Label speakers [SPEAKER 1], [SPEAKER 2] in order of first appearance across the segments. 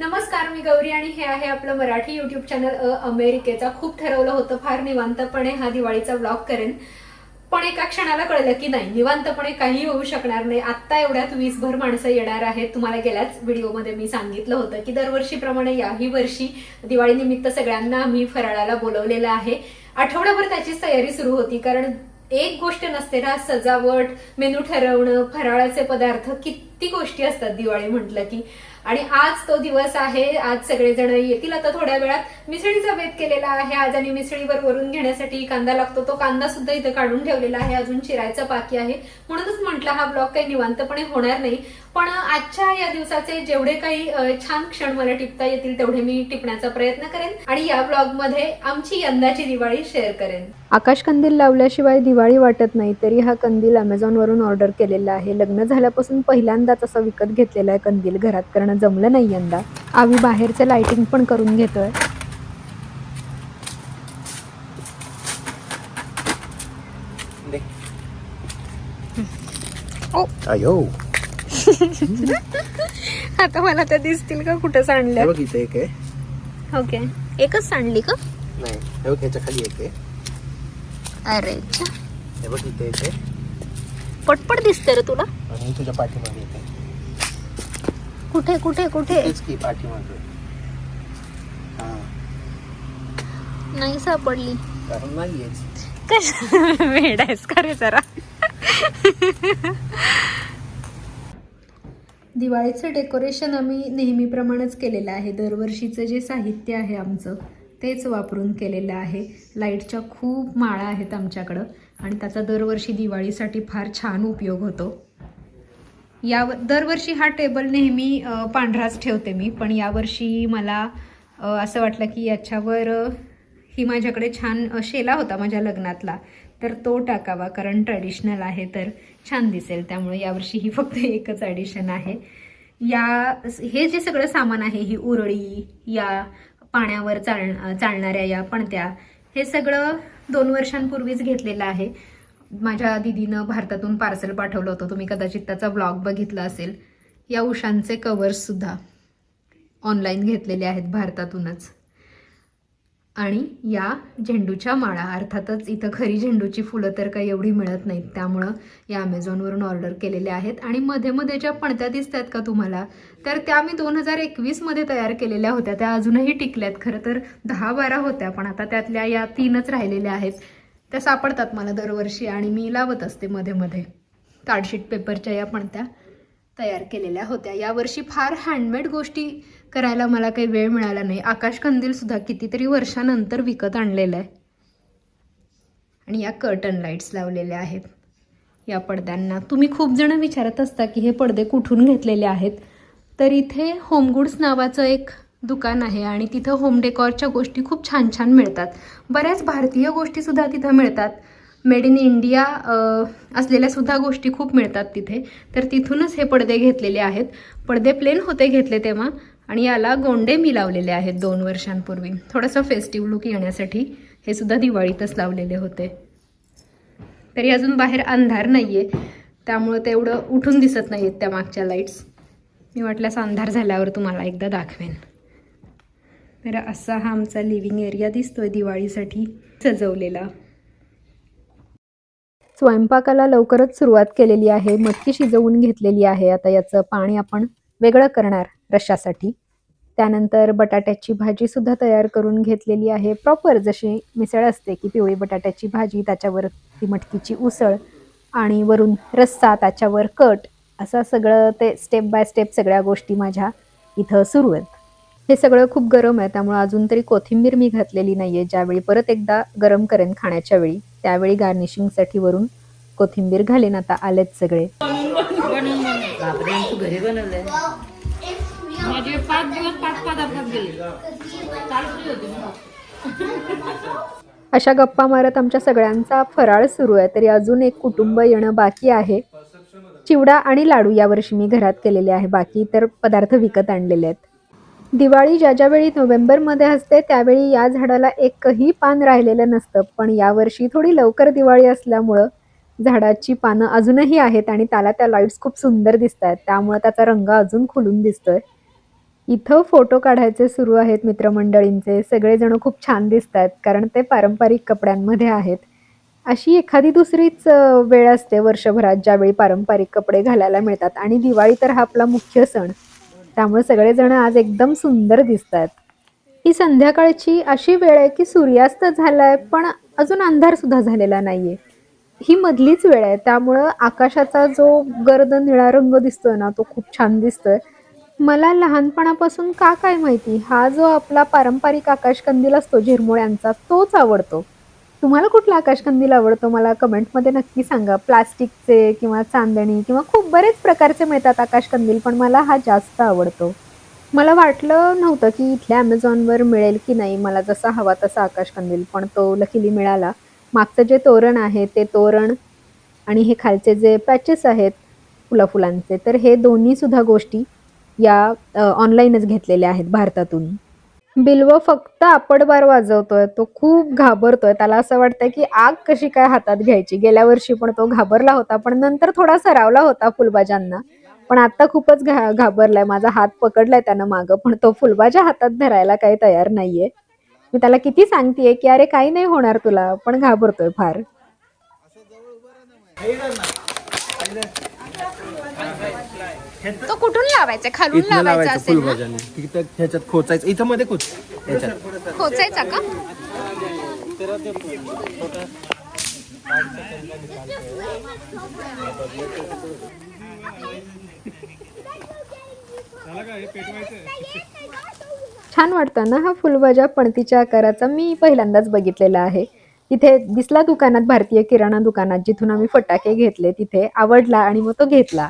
[SPEAKER 1] नमस्कार मी गौरी आणि हे आहे आपलं मराठी युट्यूब चॅनल अ अमेरिकेचा. खूप ठरवलं होतं फार निवांतपणे हा दिवाळीचा ब्लॉग करेन. पण एका क्षणाला कळलं की नाही निवांतपणे काही होऊ शकणार नाही. आत्ता एवढ्यात वीसभर माणसं येणार आहेत. तुम्हाला गेल्याच व्हिडिओमध्ये मी सांगितलं होतं की दरवर्षीप्रमाणे याही वर्षी दिवाळीनिमित्त सगळ्यांना आम्ही फराळाला बोलवलेलं आहे. आठवड्याभर त्याचीच तयारी सुरू होती कारण एक गोष्ट नसते ना सजावट मेनू ठरवणं फराळाचे पदार्थ किती गोष्टी असतात दिवाळी म्हटलं की. आणि आज तो दिवस आहे आज सगळेजण येतील. आता थोड्या वेळात मिसळीचा बेत केलेला आहे. आज आणि मिसळीवर वरून घेण्यासाठी कांदा लागतो. तो कांदा सुद्धा इथं काढून ठेवलेला आहे. अजून चिरायचा बाकी आहे. म्हणूनच म्हटलं हा ब्लॉग काही निवांतपणे होणार नाही. पण आजच्या या दिवसाचे जेवढे काही छान क्षण मला टिपता येतील तेवढे मी टिपण्याचा प्रयत्न करेन. आणि या ब्लॉगमध्ये आमची यंदाची दिवाळी शेअर करेन.
[SPEAKER 2] आकाश कंदील लावल्याशिवाय दिवाळी वाटत नाही तरी हा कंदील अमेझॉनवरून ऑर्डर केलेला आहे. लग्न झाल्यापासून पहिल्यांदाच असा विकत घेतलेला आहे कंदील. घरात करणं जमलं नाही यंदा. आम्ही बाहेरचं लाइटिंग पण करून घेतोय.
[SPEAKER 3] अयो.
[SPEAKER 2] आता मला तर दिसतील का कुठं सांडल्या?
[SPEAKER 3] बघ इथे एक आहे.
[SPEAKER 2] ओके. एकच सांडली का?
[SPEAKER 3] नाही खाली एक आहे.
[SPEAKER 2] अरे
[SPEAKER 3] हे बघ इथे आहे
[SPEAKER 2] पटपट दिसते रे तुला.
[SPEAKER 3] आणि तुझ्या पाठीमागे आहे
[SPEAKER 2] कुठे कुठे कुठे?
[SPEAKER 3] तेच की पाठीमागे. हा.
[SPEAKER 2] नाही सापडली.
[SPEAKER 3] कारण नाहीयेच.
[SPEAKER 2] कश वेड आहेस का रे जरा? दिवाळीचं डेकोरेशन आम्ही नेहमीप्रमाणेच केलेलं आहे. दरवर्षीचं जे साहित्य आहे आमचं. तेच वापरून केलेलं आहे. लाईटच्या खूप माळा आहेत आमच्याकडं आणि त्याचा दरवर्षी दिवाळीसाठी फार छान उपयोग होतो. या दरवर्षी हा टेबल नेहमी पांढराच ठेवते मी पण यावर्षी मला असं वाटलं की याच्यावर ही माझ्याकडे छान शेला होता माझ्या लग्नातला तर तो टाकावा कारण ट्रॅडिशनल आहे तर छान दिसेल. त्यामुळे यावर्षी ही फक्त एकच ॲडिशन आहे. या हे जे सगळं सामान आहे ही उरळी या पाण्यावर चाल चालणाऱ्या या पणत्या. हे सगळं दोन वर्षांपूर्वीच घेतलेलं आहे. माझ्या दिदीनं भारतातून पार्सल पाठवलं होतं. तुम्ही कदाचित त्याचा ब्लॉग बघितला असेल. या उशांचे कवर्ससुद्धा ऑनलाईन घेतलेले आहेत भारतातूनच. आणि या झेंडूच्या माळा अर्थातच इथं खरी झेंडूची फुलं तर काही एवढी मिळत नाहीत. त्यामुळं या अमेझॉनवरून ऑर्डर केलेल्या आहेत. आणि मध्ये मध्ये ज्या पणत्या दिसतात का तुम्हाला तर त्या मी दोन हजार एकवीसमध्ये तयार केलेल्या होत्या. त्या अजूनही टिकल्यात. खरं तर दहा बारा होत्या पण आता त्यातल्या या तीनच राहिलेल्या आहेत. त्या सापडतात मला दरवर्षी आणि मी लावत असते मध्ये मध्ये. कार्डशीट पेपरच्या या पणत्या. तयार केलेल्या होत्या. यावर्षी फार हँडमेड गोष्टी करायला मला काही वेळ मिळाला नाही. आकाश कितीतरी वर्षानंतर विकत आणलेलं आहे. आणि या कर्टन लाईट्स लावलेल्या आहेत. या पडद्यांना. तुम्ही खूप जण विचारत असता की हे पडदे कुठून घेतलेले आहेत? तर इथे होमगुड्स नावाचं एक दुकान आहे आणि तिथं होम डेकॉरच्या गोष्टी खूप छान छान मिळतात. बऱ्याच भारतीय गोष्टीसुद्धा तिथं मिळतात. मेड इन इंडिया असलेल्या सुद्धा गोष्टी खूप मिळतात तिथे. तर तिथूनच हे पडदे घेतलेले आहेत. पडदे प्लेन होते घेतले तेव्हा आणि याला गोंडे मी लावलेले आहेत दोन वर्षांपूर्वी. थोडंसं फेस्टिव्ह लुक येण्यासाठी हे सुद्धा दिवाळीतच लावलेले होते. तरी अजून बाहेर अंधार नाही आहे त्यामुळं तेवढं उठून दिसत नाही आहेत त्या मागच्या लाईट्स मी वाटल्यास अंधार झाल्यावर तुम्हाला एकदा दाखवेन. तर असा हा आमचा लिव्हिंग एरिया दिसतोय दिवाळीसाठी सजवलेला. स्वयंपाकाला लवकरच सुरुवात केलेली आहे. मटकी शिजवून घेतलेली आहे. आता याचं पाणी आपण वेगळं करणार रशासाठी त्यानंतर बटाट्याची भाजी सुद्धा तयार करून घेतलेली आहे. प्रॉपर जशी मिसळ असते की पिवळी बटाट्याची भाजी त्याच्यावर ती मटकीची उसळ आणि वरून रस्सा त्याच्यावर कट असं सगळं ते स्टेप बाय स्टेप सगळ्या गोष्टी माझ्या इथं सुरू आहेत. हे सगळं खूप गरम आहे. त्यामुळे अजून तरी कोथिंबीर मी घातलेली नाही आहे ज्यावेळी परत एकदा गरम करेन खाण्याच्या वेळी. त्यावेळी गार्निशिंगसाठी वरून कोथिंबीर घालेन. आता आलेत सगळे.
[SPEAKER 4] माझे पाच दिवस पाच पदार्थात गेले. चालू होते
[SPEAKER 2] अशा गप्पा मारत आमच्या सगळ्यांचा फराळ सुरू आहे. तरी अजून एक कुटुंब येणं बाकी आहे. चिवडा आणि लाडू यावर्षी मी घरात केलेले आहे. बाकी इतर पदार्थ विकत आणलेले आहेत. दिवाळी ज्या ज्यावेळी नोव्हेंबरमध्ये असते त्यावेळी या झाडाला एकही पान राहिलेलं नसतं. पण यावर्षी थोडी लवकर दिवाळी असल्यामुळं झाडाची पानं अजूनही आहेत आणि त्याला त्या लाईट्स खूप सुंदर दिसत आहेत त्यामुळे त्याचा रंग अजून खुलून दिसतोय. इथं फोटो काढायचे सुरू आहेत मित्रमंडळींचे. सगळेजण खूप छान दिसत आहेत कारण ते पारंपरिक कपड्यांमध्ये आहेत. अशी एखादी दुसरीच वेळ असते वर्षभरात ज्यावेळी पारंपरिक कपडे घालायला मिळतात. आणि दिवाळी तर हा आपला मुख्य सण. त्यामुळे सगळेजण आज एकदम सुंदर दिसत आहेत ही संध्याकाळची अशी वेळ आहे की सूर्यास्त झालाय पण अजून अंधार सुद्धा झालेला नाहीये. ही मधलीच वेळ आहे त्यामुळं आकाशाचा जो गर्द निळा रंग दिसतोय ना तो खूप छान दिसतोय. मला लहानपणापासून का काय माहिती हा जो आपला पारंपरिक आकाशकंदील असतो झिरमुळ्यांचा तोच आवडतो. तुम्हाला कुठला आकाशकंदील आवडतो? मला कमेंटमध्ये नक्की सांगा. प्लास्टिकचे किंवा चांदणी किंवा खूप बरेच प्रकारचे मिळतात आकाशकंदील पण मला हा जास्त आवडतो. मला वाटलं नव्हतं की इथल्या ॲमेझॉनवर मिळेल की नाही. मला जसा हवा तसा आकाशकंदील पण तो लकीली मिळाला. मागचं जे तोरण आहे ते तोरण आणि हे खालचे जे पॅचेस आहेत फुला फुलांचे तर हे दोन्हीसुद्धा गोष्टी या ऑनलाईनच घेतलेल्या आहेत भारतातून. बिल्व फक्त आपडबार वाजवतोय तो खूप घाबरतोय. त्याला असं वाटतंय की आग कशी काय हातात घ्यायची? गेल्या वर्षी पण तो घाबरला होता पण नंतर थोडा सरावला होता फुलबाजांना पण आता खूपच घा घाबरलाय माझा हात पकडलाय त्यानं मागं पण तो फुलबाजा हातात धरायला काही तयार नाहीये. मी त्याला किती सांगतेय की अरे काही नाही होणार तुला पण घाबरतोय फार.
[SPEAKER 1] तो कुठून लावायचा? खालून
[SPEAKER 3] इथनं
[SPEAKER 1] लावायचा
[SPEAKER 3] लावायचं
[SPEAKER 1] असेल ना?
[SPEAKER 3] फुलभाज्याने तिथं ह्याच्यात खोचायचं. इथं मध्ये खोच. ह्याच्यात.
[SPEAKER 1] खोचायचा का?
[SPEAKER 2] छान वाटतं ना हा फुलभाज्या पणतीच्या आकाराचा? मी पहिल्यांदाच बघितलेला आहे. तिथे दिसला दुकानात भारतीय किराणा दुकानात जिथून आम्ही फटाके घेतले तिथे आवडला आणि मग तो घेतला.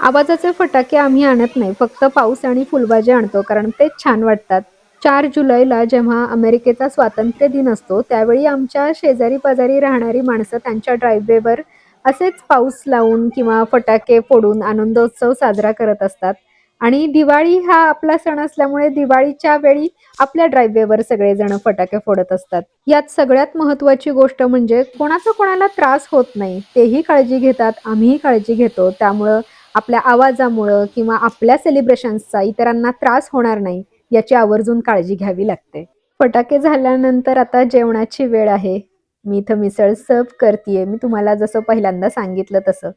[SPEAKER 2] आवाजाचे फटाके आम्ही आणत नाही फक्त पाऊस आणि फुलभाज्या आणतो कारण तेच छान वाटतात. चार जुलैला जेव्हा अमेरिकेचा स्वातंत्र्य दिन असतो त्यावेळी आमच्या शेजारी पाजारी राहणारी माणसं त्यांच्या ड्राईव्हवेवर असेच पाऊस लावून किंवा फटाके फोडून आनंदोत्सव साजरा करत असतात. आणि दिवाळी हा आपला सण असल्यामुळे दिवाळीच्या वेळी आपल्या ड्राईव्हवेवर सगळेजण फटाके फोडत असतात. यात सगळ्यात महत्वाची गोष्ट म्हणजे कोणाचा कोणाला त्रास होत नाही तेही काळजी घेतात आम्हीही काळजी घेतो. त्यामुळं आपल्या आवाजामुळं किंवा आपल्या सेलिब्रेशन्सचा इतरांना त्रास होणार नाही याची आवर्जून काळजी घ्यावी लागते. फटाके झाल्यानंतर आता जेवणाची वेळ आहे. मी इथं मिसळ सर्व करते मी तुम्हाला जसं पहिल्यांदा सांगितलं तसं.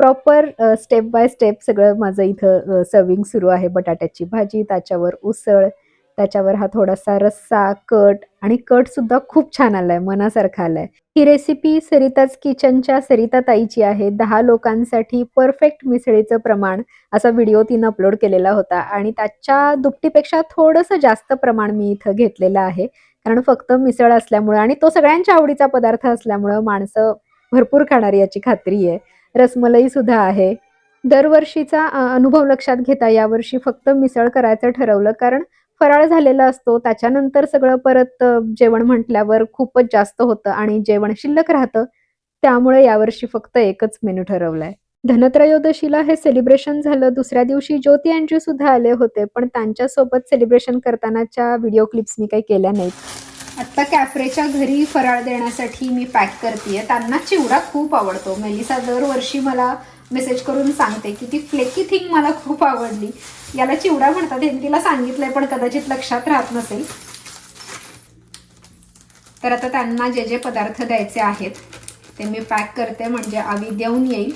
[SPEAKER 2] प्रॉपर स्टेप बाय स्टेप सगळं माझं इथं सर्विंग सुरू आहे. बटाट्याची भाजी त्याच्यावर उसळ त्याच्यावर हा थोडासा रस्सा कट आणि कट सुद्धा खूप छान आलाय मनासारखा आलाय. ही रेसिपी सरिताच किचनच्या सरिता ताईची आहे. दहा लोकांसाठी परफेक्ट मिसळीचं प्रमाण असा व्हिडिओ तिनं अपलोड केलेला होता आणि त्याच्या दुपटीपेक्षा थोडंसं जास्त प्रमाण मी इथं घेतलेलं आहे. कारण फक्त मिसळ असल्यामुळं आणि तो सगळ्यांच्या आवडीचा पदार्थ असल्यामुळं माणसं भरपूर खाणारी याची खात्री आहे रसमलाई सुद्धा आहे. दरवर्षीचा अनुभव लक्षात घेता यावर्षी फक्त मिसळ करायचं ठरवलं कारण फराळ झालेला असतो. त्याच्यानंतर सगळं परत जेवण म्हटल्यावर खूपच जास्त होतं आणि जेवण शिल्लक राहतं. त्यामुळे यावर्षी फक्त एकच मेनू ठरवलाय. धनत्रयोदशीला हे सेलिब्रेशन झालं. दुसऱ्या दिवशी ज्योती अँड्रू सुद्धा आले होते पण त्यांच्यासोबत सेलिब्रेशन करतानाच्या व्हिडिओ क्लिप्स मी काही केल्या नाहीत.
[SPEAKER 1] आता कॅफरेच्या घरी फराळ देण्यासाठी मी पॅक करते त्यांना चिवडा खूप आवडतो. मेलिसा दरवर्षी मला मेसेज करून सांगते की ती फ्लेकी थिंग मला खूप आवडली. याला चिवडा म्हणतात. हे तिला सांगितलंय पण कदाचित लक्षात राहत नसेल. तर आता त्यांना जे जे पदार्थ द्यायचे आहेत ते मी पॅक करते. म्हणजे आम्ही देऊन येईल.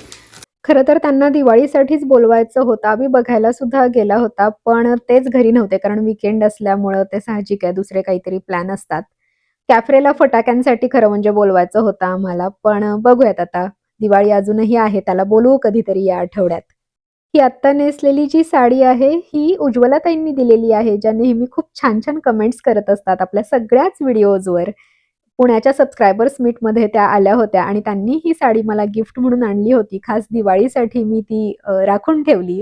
[SPEAKER 2] खरं तर त्यांना दिवाळीसाठीच बोलवायचं होतं. आम्ही बघायला सुद्धा गेला होता पण तेच घरी नव्हते कारण विकेंड असल्यामुळं ते साहजिक आहे. दुसरे काहीतरी प्लॅन असतात. कॅफरेला फटाक्यांसाठी खरं म्हणजे बोलवायचं होतं आम्हाला पण बघूयात आता. दिवाळी अजूनही आहे त्याला बोलवू कधीतरी या आठवड्यात. ही आत्ता नेसलेली जी साडी आहे ही उज्ज्वलाताईंनी दिलेली आहे ज्या नेहमी खूप छान छान कमेंट्स करत असतात आपल्या सगळ्याच व्हिडिओजवर पुण्याच्या सबस्क्रायबर्स मीटमध्ये त्या आल्या होत्या आणि त्यांनी ही साडी मला गिफ्ट म्हणून आणली होती. खास दिवाळीसाठी मी ती राखून ठेवली.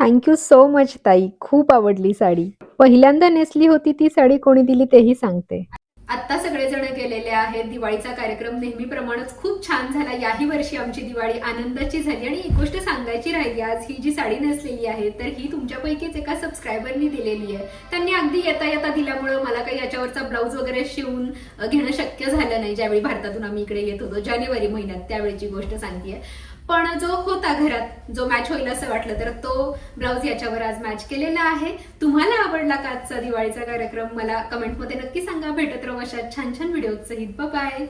[SPEAKER 2] थँक्यू सो मच ताई. खूप आवडली साडी. पहिल्यांदा नेसली होती ती साडी कोणी दिली तेही सांगते.
[SPEAKER 1] आत्ता सगळेजण गेलेले आहेत. दिवाळीचा कार्यक्रम नेहमीप्रमाणेच खूप छान झाला. याही वर्षी आमची दिवाळी आनंदाची झाली आणि एक गोष्ट सांगायची राहिली आज ही जी साडी नेसलेली आहे तर ही तुमच्यापैकीच एका सबस्क्रायबरनी दिलेली आहे. त्यांनी अगदी येता येता दिल्यामुळं मला काही याच्यावरचा ब्लाऊज वगैरे शिवून घेणं शक्य झालं नाही. ज्यावेळी भारतातून आम्ही इकडे येत होतो जानेवारी महिन्यात त्यावेळीची गोष्ट सांगते
[SPEAKER 2] पण जो होता घरात जो मॅच होईल असं वाटलं तर तो ब्लाऊज याच्यावर आज मॅच केलेला आहे. तुम्हाला आवडला का आजचा दिवाळीचा कार्यक्रम? मला कमेंटमध्ये नक्की सांगा. भेटत राहू अशा छान छान व्हिडिओ सहित बाय